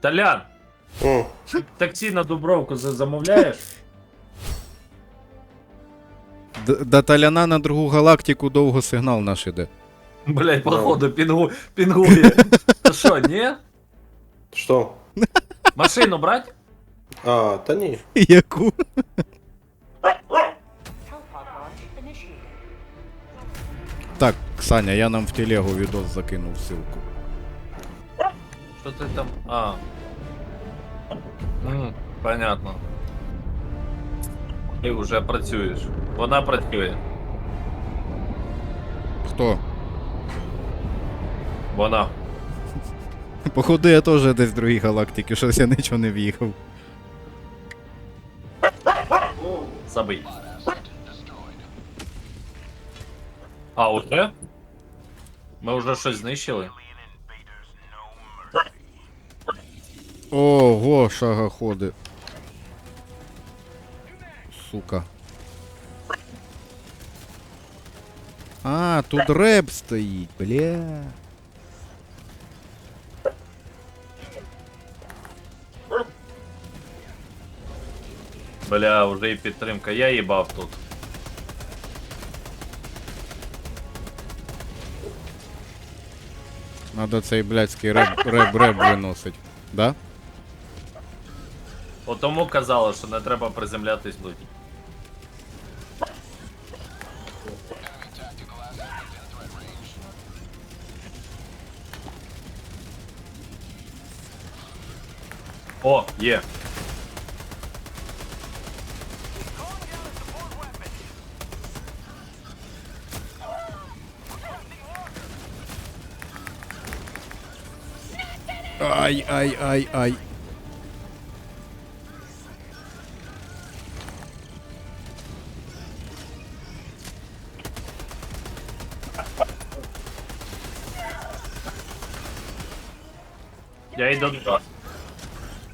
Толян, О, таксі на Дубровку за- замовляєш? Д- До Таляна на другу галактику довго сигнал наш іде. Блять, походу, пінгу, пінгує. Ти що, ні? що? Машину брать? А, та ні. Яку? Hellpod launch initiated. Так, Саня, я нам в телегу відос закинув ссылку. Що ти там? А. М, понятно. Ти вже працюєш. Вона працює. Хто? Вона. Походу, я теж десь в другій галактиці, щось я нічого не в'їхав. Забий. А, уже? Ми вже щось знищили? Ого, шагоходи. Сука. А, тут реп стоїть, бля. Бля, вже і підтримка. Я їбав тут. Надо цей блядський реп, реп, реп виносить. Да? От тому казали, що не треба приземлятись в луті. О, є. Ай, ай, ай, ай. до вас.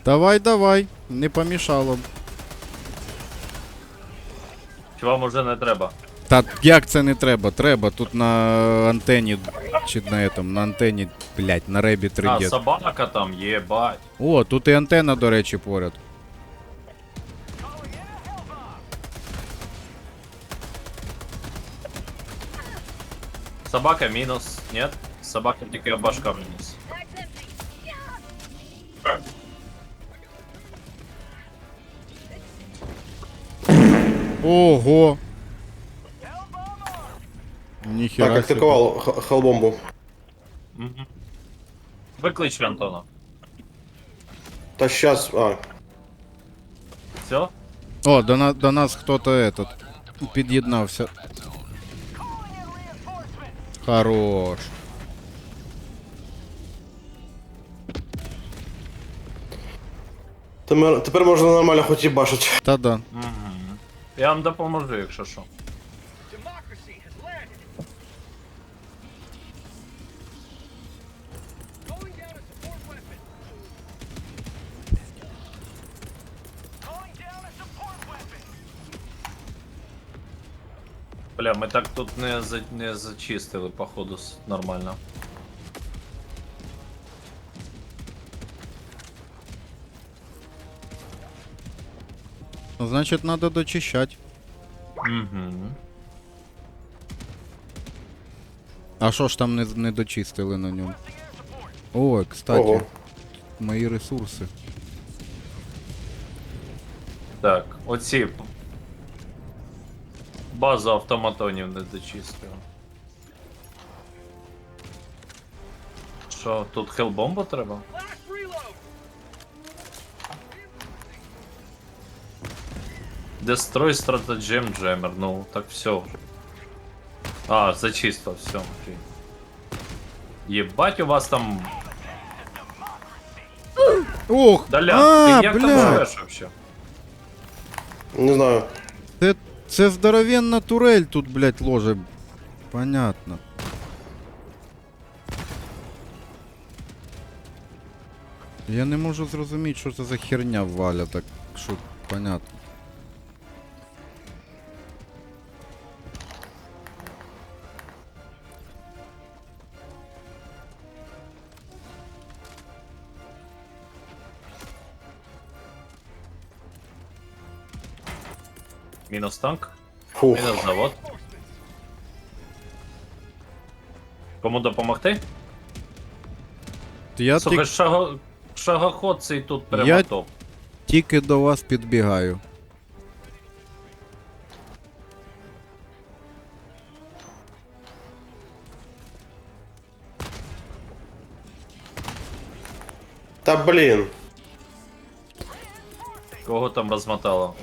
Давай, давай, не помішало б. Чи вам уже не треба? Та як це не треба? Треба. Тут на антені чи на этом, на антені, блять, на ребі 3 А, d собака там, єбать. О, тут і антенна, до речі, поряд. Собака мінус. Нет? Собака тільки башка мінус. Ого! Так, Ніхера. собі. активував х- хелбомбу. Мгм. Виклич Антона. Та щас. А, Все? О, до, на, до нас хто-то этот під'єднався. Хорош. тепер, тепер можна нормально хоч і бачити. Та-да. Угу. Я вам допоможу, якщо що. Бля, ми так тут не, за, не зачистили, походу, нормально. Значить, треба дочищати. Угу. А що ж там не, не дочистили на ньому? О, кстати, Ого. мої ресурси. Так, оці. Базу автоматонів не дочистив. Що, тут хелбомбу треба? Destroy Stratagem Jammer, ну так все. А, зачисто, все, окей. Єбать у вас там. Ох! Даля, а, ти як там бля! живеш вообще? Не знаю. Це, це здоровенна турель тут, блядь, ложе. Понятно. Я не можу зрозуміти, що це за херня валя, так що понятно. Мінус танк. Фух. Мінус завод. Кому допомогти? Я Слухай, тільки шаго... шагоход цей тут прямо Я- топ. тільки до вас підбігаю. Та блін. Кого там розмотало?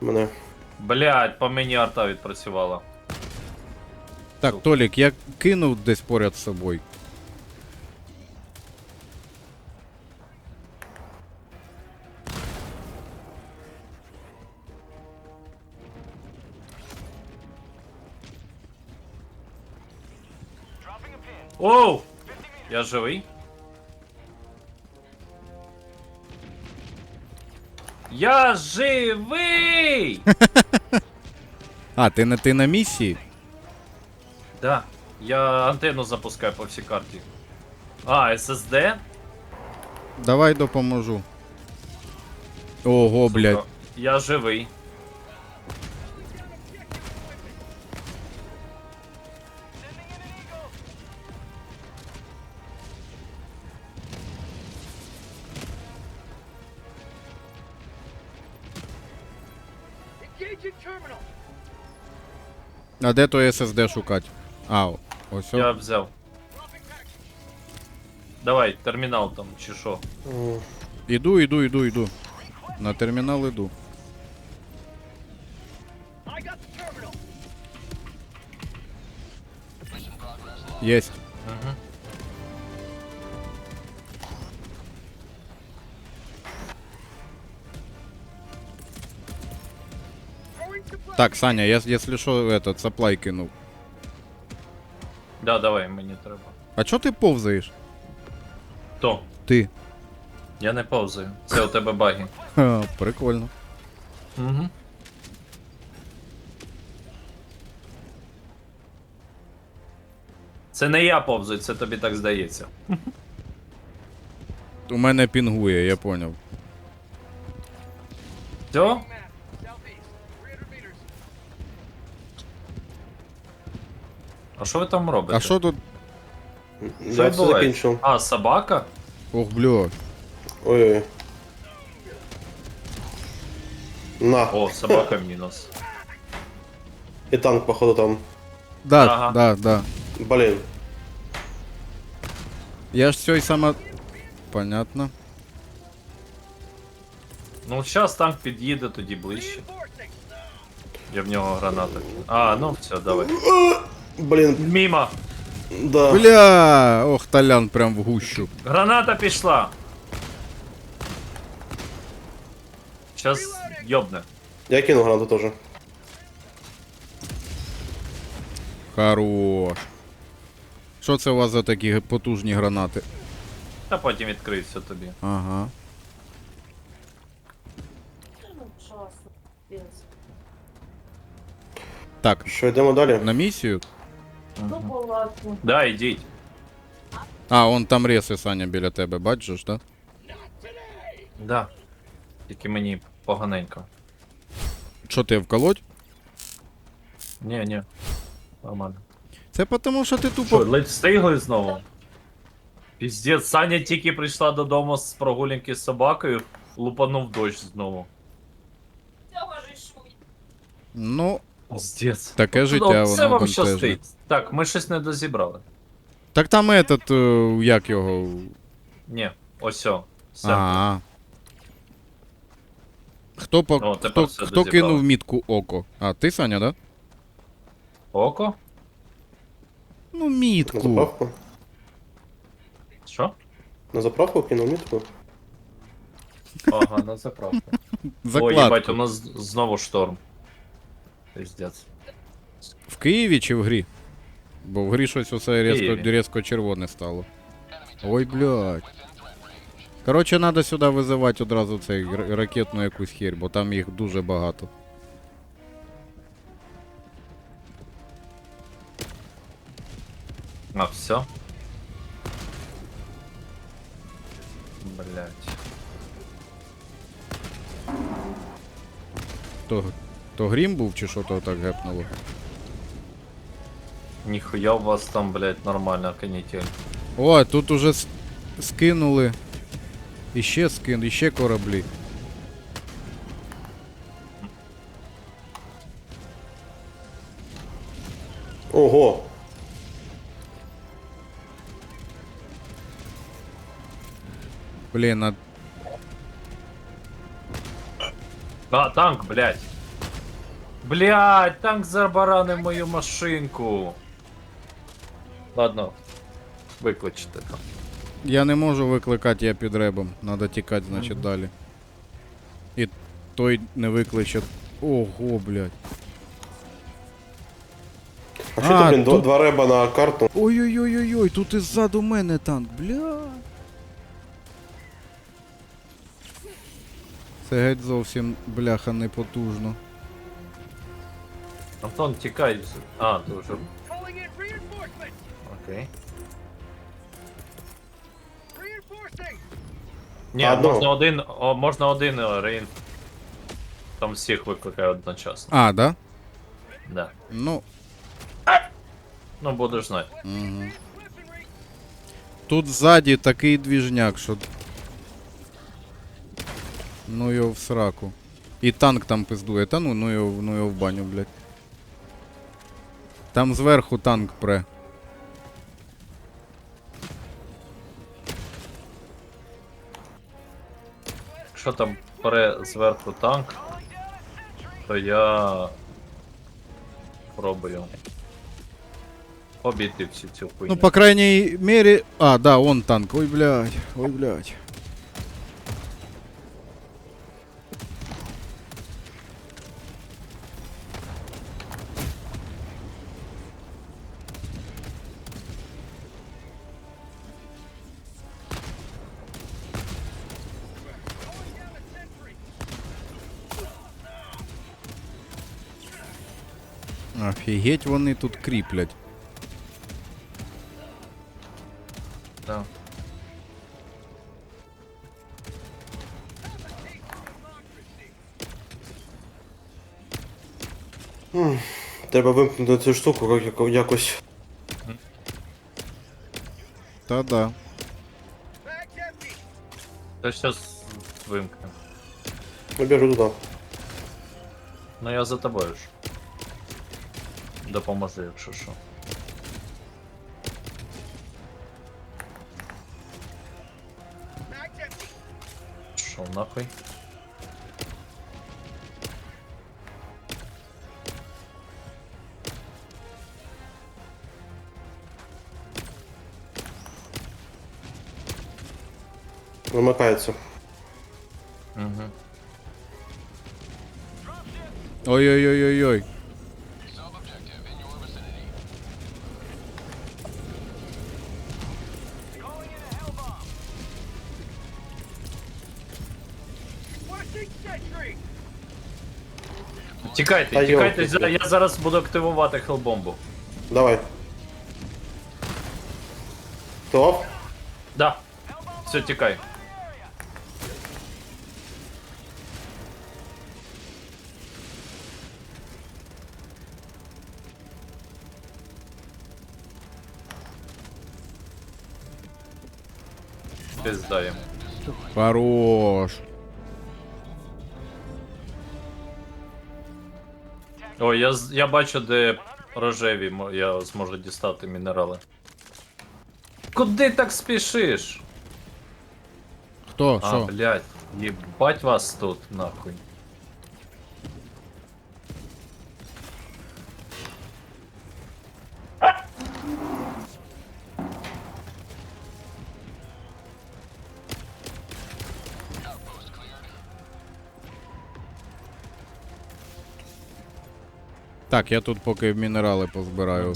Мене. Блять, по мені арта відпрацювала. Так, Толік, я кинув десь поряд з собою. Оу! Я живий. Я живий! А, ти на ти на місії? Да. Я антенну запускаю по всій карті. А, SSD? Давай допоможу. Ого, блядь. Я живий. Engaging terminal. А де той SSD шукати? А, о- ось. о. Я взяв. Давай, термінал там, чи що. М, Іду, іду, іду, іду. На термінал іду. I got the terminal. Єсть. Так, Саня, я, якщо що, этот, саплай кинув. Да, давай, мені треба. А чо ти повзаєш? То, Ти. я не повзаю. Це у тебе баги. Ха, прикольно. Угу. Це не я повзаю, це тобі так здається. У мене пінгує, я поняв. Все? А що ви там робите? А що тут? Що Я все відбувається? закінчив. А, собака? Ох, бля. Ой-ой. На. О, собака мінус. І танк, походу, там. Да, Ага. да, да. Блін. Я ж все сама. Понятно. Ну, зараз танк під'їде тоді ближче. Reinforcing. Я в нього граната. кину. А, ну все, давай. Блін. Мімо! Да. Бля! Ох, Толян прям в гущу. Граната пішла! Сейчас йобне. Я кинув гранату теж. Хорош. Що це у вас за такі потужні гранати? Та потім відкриється тобі. Ага. Так, Що, йдемо далі? на місію? Ну. Да, ідіть. А, он там реси, Саня, біля тебе, бачиш, да? Да. Тільки мені поганенько. Що ти вколоть? Ні, ні. Нормально. Це тому, що ти Що, тупо. ледь встигли знову? Піздець, Саня тільки прийшла додому з прогулянки з собакою, лупанув дощ знову. Ну, Піздець. таке життя, Оце воно вам бентежне. щастить. Так, ми щось не дозібрали. Так там этот, е, як його. Ні, ось о. Все. Ага. Хто, по... О, тепер хто, все хто дозібрали. кинув мітку око? А, ти, Саня, да? Око? Ну, На мітку. заправку? Що? На заправку кинув мітку? Ага, на заправку. О, Закладку. їбать, у нас знову шторм. Піздець. В Києві чи в грі? Бо в грі щось усе різко, різко червоне стало. Ой, блядь. Коротше, треба сюди визивати одразу цей ракетну якусь херь, бо там їх дуже багато. А, все. Блять. То То грім був чи що то так гепнуло? Ніхуя у вас там, блядь, нормальна канітель. О, тут уже с- скинули. Іще скин, іще кораблі. Ого. Блін, а А, танк, блядь. Блядь, танк забаранив мою машинку. Ладно. Викличте там. я не можу викликати, я під ребом. Надо тікати, значить, далі. І той не викличе. Ого, блядь. А що А, блін, тут- два реба на карту? Ой-ой-ой-ой, тут іззаду мене танк, бля. Це геть зовсім бляха непотужно. Антон, тікай. з- А, ти вже. Окей. Ні, Одного. можна один. О, можна один е, рейн. Там всіх викликає одночасно. А, да? Да. Ну, Ну, будеш знати. угу. Тут ззаді такий двіжняк, що. Ну його в сраку. І танк там пиздує. Та ну, ну його, ну його в баню, блядь. Там зверху танк пре. Якщо там пере зверху танк, то я пробую обійти всю цю хуйню. Ну, по крайней мере... А, да, он танк. Ой, блядь. Ой, блядь. Офігеть вони тут кріплять. Да. Треба вимкнути цю штуку як- як- якось. Та-да. Bag's empty! Та щас вимкну. Я біжу туди. Ну я за тобою ж. Допоможи, якщо що. Що нахуй? Вимикається. Угу. Ой-ой-ой-ой-ой. Тікайте, Та тікайте, йолки, за- я зараз буду активувати хелбомбу. Давай. Готов? Да. Все, тікай. Пиздаємо. Хорош. О, я, з- я бачу, де рожеві мо- я зможу дістати мінерали. Куди так спішиш? Хто? А, Що? блядь, їбать вас тут, нахуй. Так, я тут поки мінерали позбираю.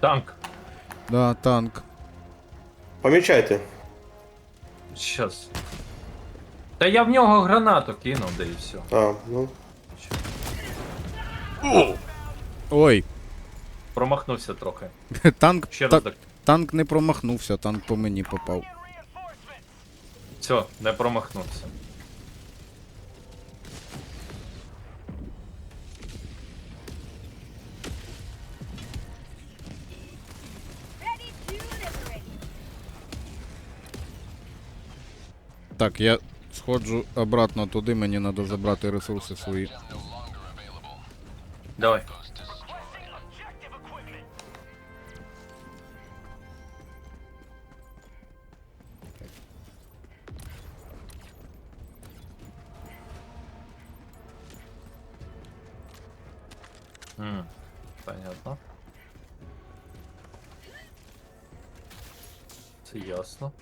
Танк. Да, танк. Помічайте. Щас. Та я в нього гранату кинув, да і все. А, ну. Ой, Промахнувся трохи. танк. Ще та- раз так. танк не промахнувся, танк по мені попав. Все, не промахнувся. Так, я сходжу обратно туди, мені треба забрати ресурси свої. Давай. Понятно. Це ясно.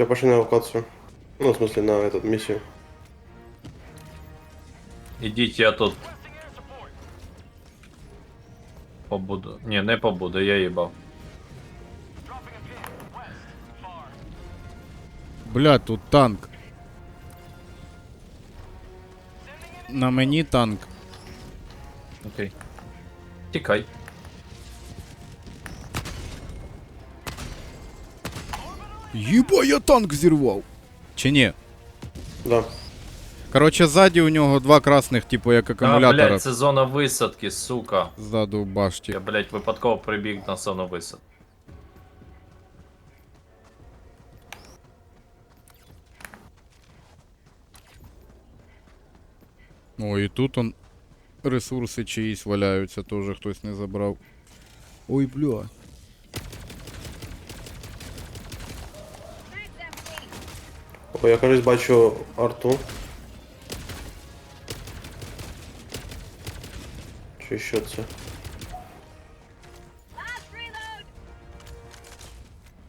Все, пошли на эвакуацию. Ну, в смысле, на эту миссию. Ідіть, я тут Requesting air support. побуду. Ні, не побуду, я їбав. Dropping a pin. West. Far. Блядь, тут танк. Sending in На мені танк. Окей. Тікай. Єба, я танк зірвав. Чи ні? Да. Короче, ззаді у нього два красних, типу як А, акумулятора. блядь, це зона висадки, сука. Ззаду в башті. Я, блядь, випадково прибіг на зону висадки. О, і тут он ресурси чиїсь валяються, теж хтось не забрав. Ой, бля. О, я, кажись, бачу арту. Чи що це?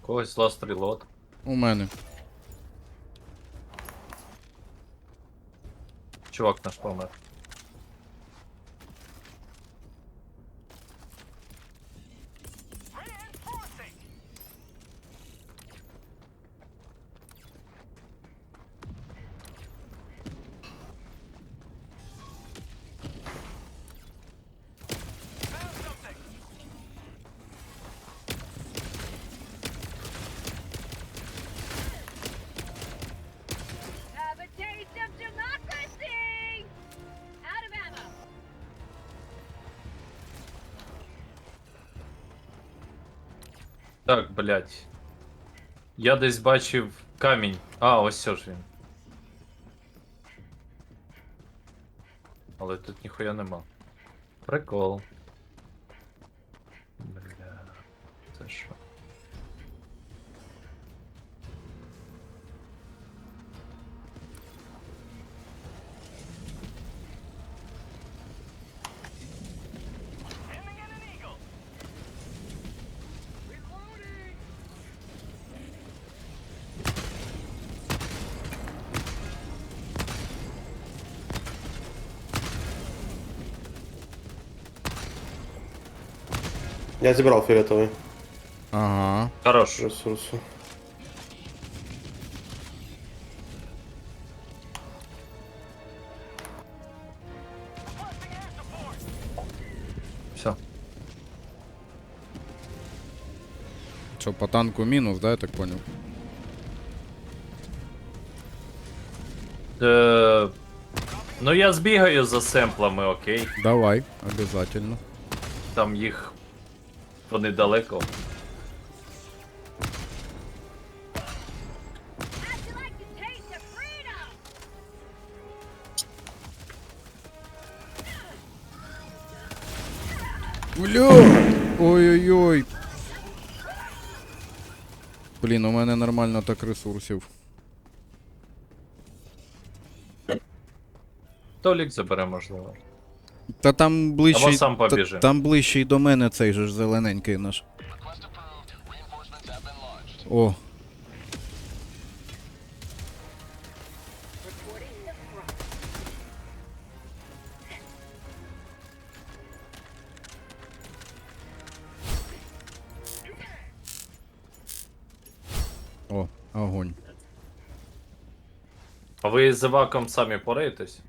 Когось ласт релот. У мене. Чувак наш помер. Так, блядь. Я десь бачив камінь. А, ось все ж він. Але тут ніхуя нема. Прикол. Я зібрав фіолетовий Ага. Хорош. support. Все. Що, по танку мінус, да, я так понял? Е, ну я збігаю за семплами, окей. Давай, обязательно. Там їх. Вони далеко. Бля! Ой-ой-ой. Блін, у мене нормально так ресурсів. Толік забере, можливо. Та там ближче. Або сам та- там ближче й до мене цей же ж зелененький наш. О. О, огонь. А ви з Іваком самі пораєтесь?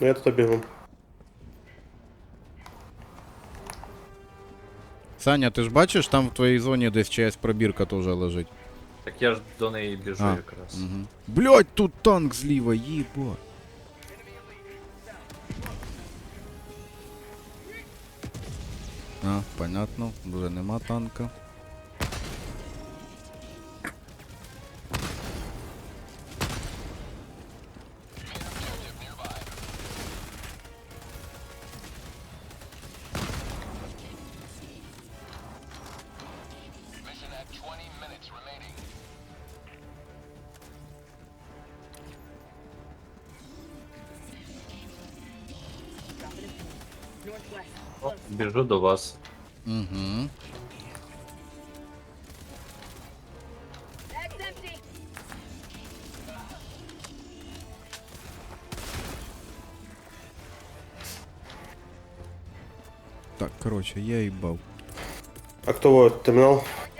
Ну я тут бігу. Саня, ти ж бачиш, там в твоїй зоні десь чиясь пробірка теж лежить. Так я ж до неї біжу А, якраз. Угу. Блять, тут танк зліва, їбо. А, понятно, вже нема танка. Біжу до вас. Угу. Bag's empty. Так, короче, я їбав. Актовий термінал. Down supply.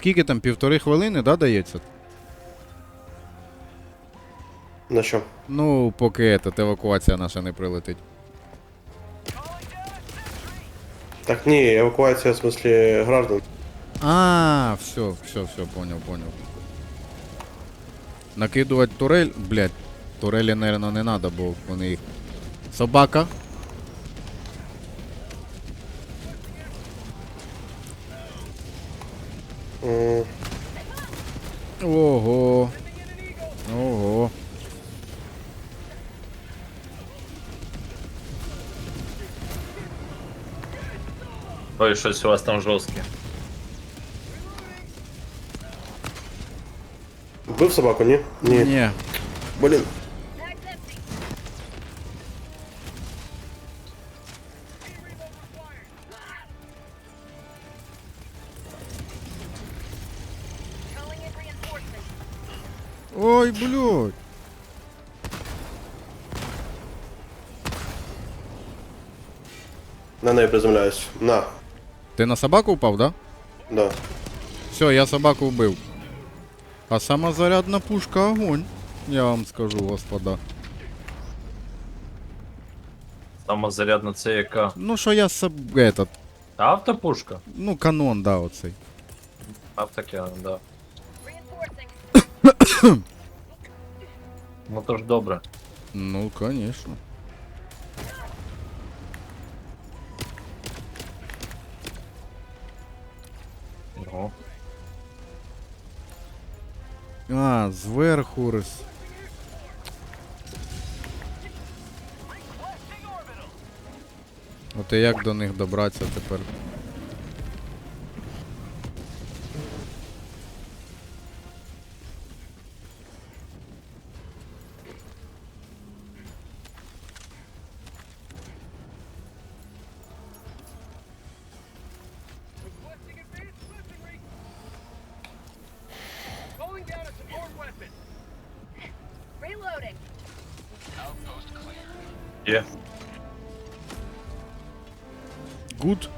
Скільки там, півтори хвилини, да, дається? На що? Ну, поки этот, евакуація наша не прилетить. Так ні, евакуація в смислі граждан. А, все, все, все, понял, понял. Накидувати турель, блядь, турелі, наверное, не надо, бо вони їх. Собака. Ого. Ого. Ой, щось у вас там жорстке. Вбив собаку, ні? Ні. Ні. Блін. Неї приземляюсь. На. Ти на собаку впав, да? Да. Все, я собаку вбив. А самозарядна пушка огонь. Я вам скажу, господа. Самозарядна це яка? Ну що я соб... этот, Автопушка? ну канон, да, оцей. Автокенон, да. Ну то ж добре. Ну, конечно. А, зверху рис. От і як до них добратися тепер? Є. Гуд.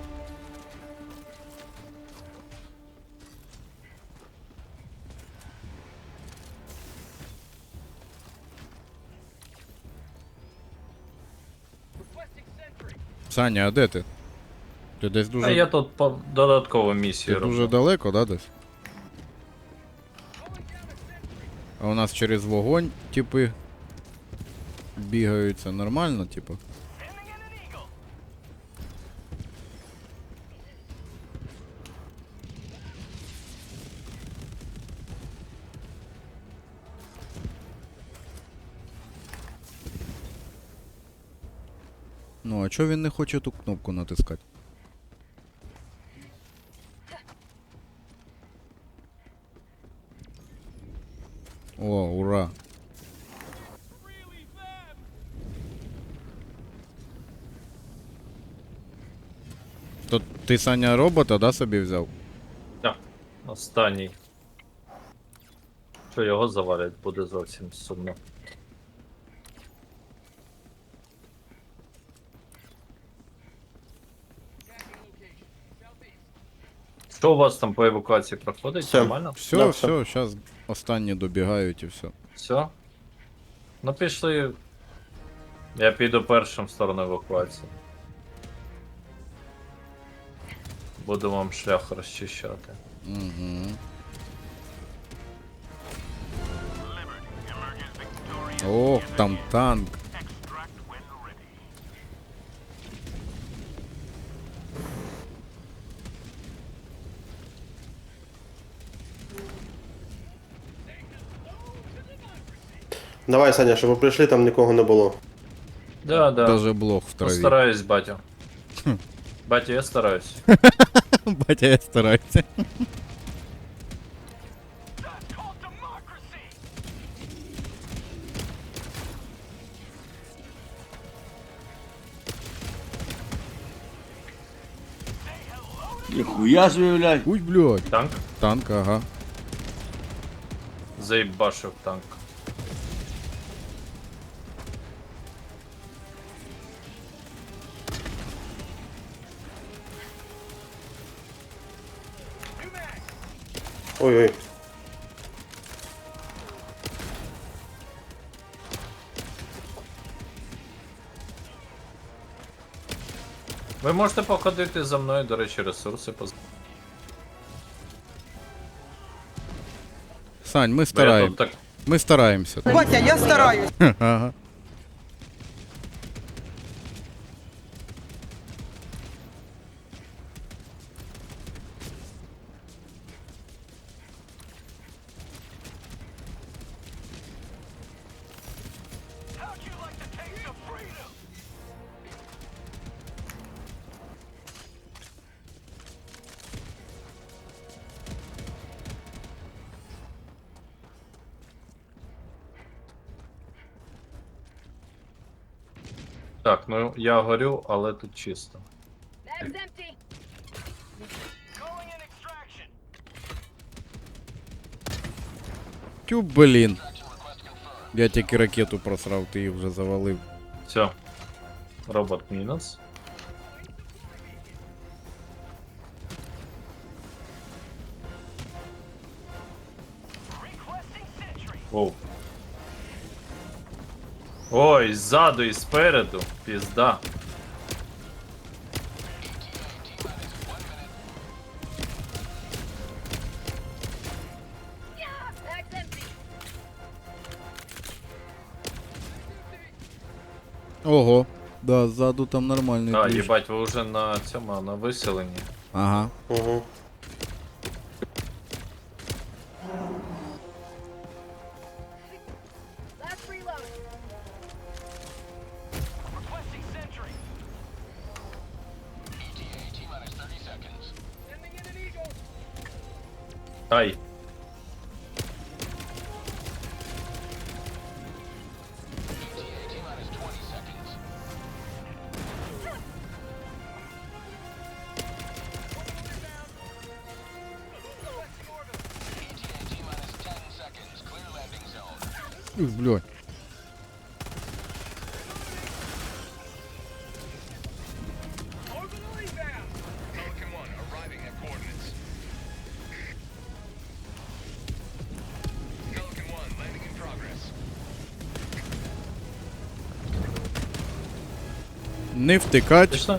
Саня, а де ти? Ти десь А я тут по додаткову місію Ти роблю. дуже далеко, да, десь? А у нас через вогонь, типи. Бігають, це нормально, типу. Ну, а чого він не хоче ту кнопку натискати? О, ура! То ти Саня робота, да, собі взяв? Так. Останній. Що його завалять буде зовсім сумно. Що у вас там по евакуації проходить? Все. Нормально? Все, Да, все, все. зараз останні добігають і все. Все? Ну пішли. Я піду першим в сторону евакуації. Буду вам шлях розчищати. Угу. Ох, там танк. Давай, Саня, щоб ми прийшли, там нікого не було. Да, да. Даже блок в траві. стараюсь, батя. Батя, я стараюсь. Батя, я стараюся. Called democracy. Ніхуя собі, блядь. Ой, блядь. Танк? Танк, ага. Заїбашив танк. Ой-ой. Ви можете походити за мною, до речі, ресурси поз... Сань, ми Бо я тут так Ми стараємося. Батя, я стараюсь. Ага. Я горю, але тут чисто. Тю, блін. Я тільки ракету просрав, ти її вже завалив. Все. Робот мінус. Requesting. Оу. Ой, ззаду і спереду. Пізда. Ого. Да, ззаду там нормальний А, їбать, ви вже на цьому, на виселенні. Ага. Угу. Ай. Ух, блядь. Втикать. Пішла?